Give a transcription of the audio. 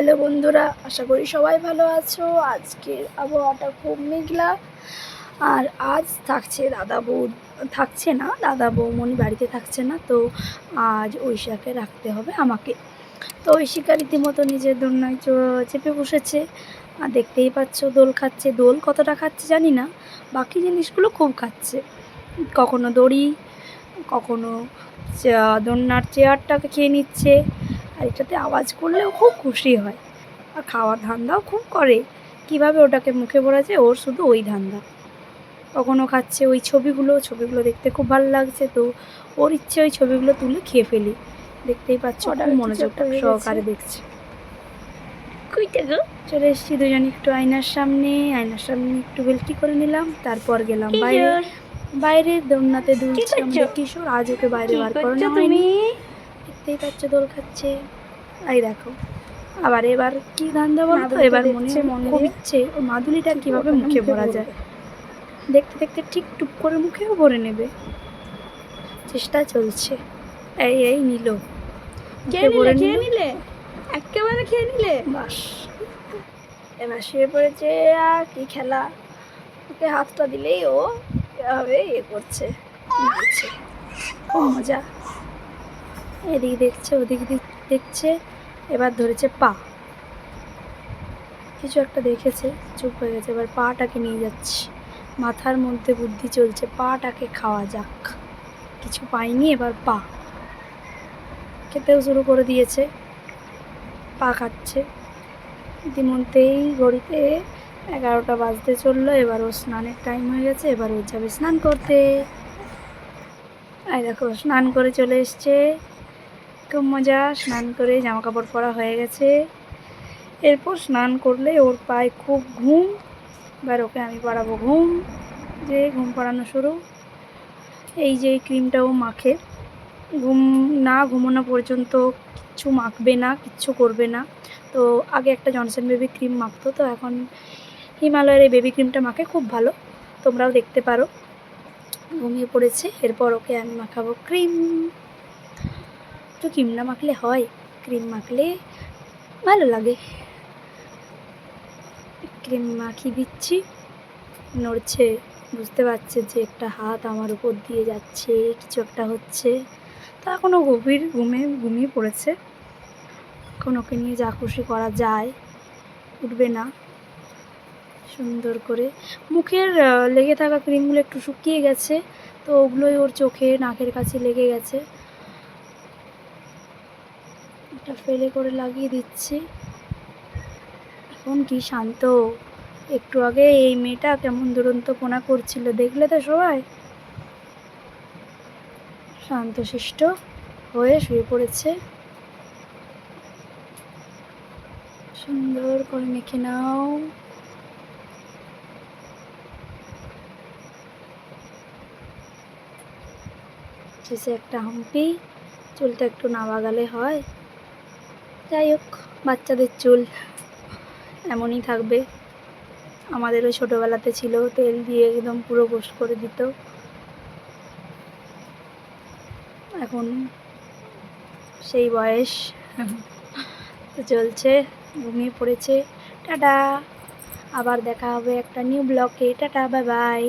Hello বন্ধুরা, আশা করি সবাই ভালো আছো। আজকের আবহাওয়াটা খুব মেঘলা। আর আজ থাকছে দাদা বউ, থাকছে না, দাদা বৌমনি বাড়িতে থাকছে না, তো আজ ঐশাকে রাখতে হবে আমাকে। তো ঐশিকা রীতিমতো নিজের দোলনায় চেপে বসেছে। আর দেখতেই পাচ্ছ, দোল খাচ্ছে। দোল কতটা খাচ্ছে জানি না, বাকি জিনিসগুলো খুব খাচ্ছে। কখনো দড়ি, কখনো দোলনার চেয়ারটাকে খেয়ে নিচ্ছে। আর এটাতে আওয়াজ করলেও খুব খুশি হয়। আর খাওয়ার ধান্দাও খুব করে। কীভাবে ওটাকে মুখে ভরা যায়? ওর শুধু ওই ধান্দা। কখনও খাচ্ছে ওই ছবিগুলো। ছবিগুলো দেখতে খুব ভালো লাগছে। তো ওর ইচ্ছে ওই ছবিগুলো তুলে খেয়ে ফেলি। দেখতেই পাচ্ছ ওটা ওটার মনোযোগ কিছু একটা হয়ে সহকারে। দেখছে। চলে এসেছি দুজন একটু আয়নার সামনে। আয়নার সামনে একটু বেলটি করে নিলাম। তারপর গেলাম বাইরে। বাইরে দোলনাতে দুলছে আমাদের কিশোর। আজ ওকে বাইরে বার করানো হয়নি। তুমি দেখতেই পাচ্ছ দোল খাচ্ছে। এই দেখো আবার এবার কি বলতো মাদুলিটা এবার মনে মনে খুব ইচ্ছে ও মাদুলিটা কীভাবে মুখে ভরা যায়? দেখতে দেখতে ঠিক টুপ করে মুখেও ভরে নেবে। চেষ্টা চলছে। এই এই নিল। খেয়ে নিলে খেয়ে নিলে। একেবারে খেয়ে নিলে? বাস। এবার শুয়ে পড়েছে আর কি খেলা? ওকে হাতটা দিলেই ও এভাবে ইয়ে করছে খুব মজা। এদিক দেখছে, ওদিক দিক- দেখছে, এবার ধরেছে পা। কিছু একটা দেখেছে, চুপ হয়ে গেছে, এবার পাটাকে নিয়ে যাচ্ছে। মাথার মধ্যে বুদ্ধি চলছে, পাটাকে খাওয়া যাক। কিছু পাইনি এবার পা। খেতেও শুরু করে দিয়েছে, পা খাচ্ছে। ইতিমধ্যেই ঘড়িতে এগারোটা বাজতে চলল, এবার ও স্নানের টাইম হয়ে গেছে, এবার ও যাবে স্নান করতে। এই দেখো, স্নান করে চলে এসছে। খুব মজা, স্নান করে জামা কাপড় পরা হয়ে গেছে। এরপর স্নান করলে ওর পায়ে খুব ঘুম, এবার ওকে আমি পরাবো ঘুম, যে ঘুম পড়ানো শুরু। এই যে এই ক্রিমটা ও মাখে। ঘুম না ঘুমানো পর্যন্ত কিচ্ছু মাখবে না, কিচ্ছু করবে না। তো আগে একটা জনসন বেবি ক্রিম মাখতো, তো এখন হিমালয়ের এই বেবি ক্রিমটা মাখে, খুব ভালো। তোমরাও দেখতে পারো। ঘুমিয়ে পড়েছে, এরপর ওকে আমি মাখাবো ক্রিম। তো ক্রিম না মাখলে হয়, ক্রিম মাখলে ভালো লাগে। ক্রিম মাখিয়ে দিচ্ছি, নড়ছে, বুঝতে পারছে যে একটা হাত আমার উপর দিয়ে যাচ্ছে, কিছু একটা হচ্ছে। তা এখনও গভীর ঘুমে, ঘুমিয়ে পড়েছে। এখন ওকে নিয়ে যা খুশি করা যায়, উঠবে না। সুন্দর করে মুখের লেগে থাকা ক্রিমগুলো একটু শুকিয়ে গেছে, তো ওগুলোই ওর চোখে, নাকের কাছে লেগে গেছে। এটা ফেলে করে লাগিয়ে দিচ্ছি। এখন কি শান্ত? একটু আগে এই মেয়েটা কেমন দুরন্ত পোনা করছিল, দেখলে তো সবাই? শান্তশিষ্ট হয়ে শুয়ে পড়েছে। সুন্দর করে মেখে নাও। শেষে একটা হাম্পি, চুলটা একটু না হয়। যাই হোক, বাচ্চাদের চুল এমনই থাকবে। আমাদেরও ছোটোবেলাতে ছিল, তেল দিয়ে একদম পুরো গোস করে দিত। এখন সেই বয়স চলছে, ঘুমিয়ে পড়েছে। টাটা, আবার দেখা হবে একটা নিউ ব্লকে টাটা বাই বাই